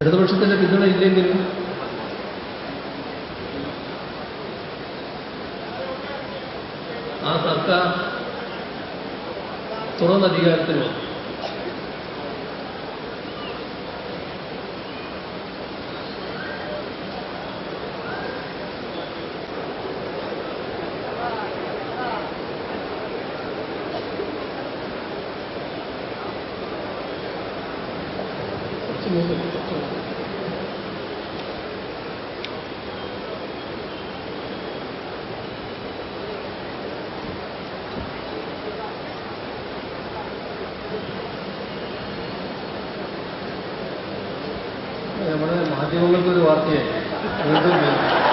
ഇടതുപക്ഷത്തിന്റെ പിന്തുണ ഇല്ലെങ്കിലും ആ സർക്കാർ തുറന്ന അധികാരത്തിൽ വന്നു. നമ്മുടെ മാധ്യമങ്ങൾക്ക് ഒരു വാർത്തയായി വീണ്ടും വീണ്ടും.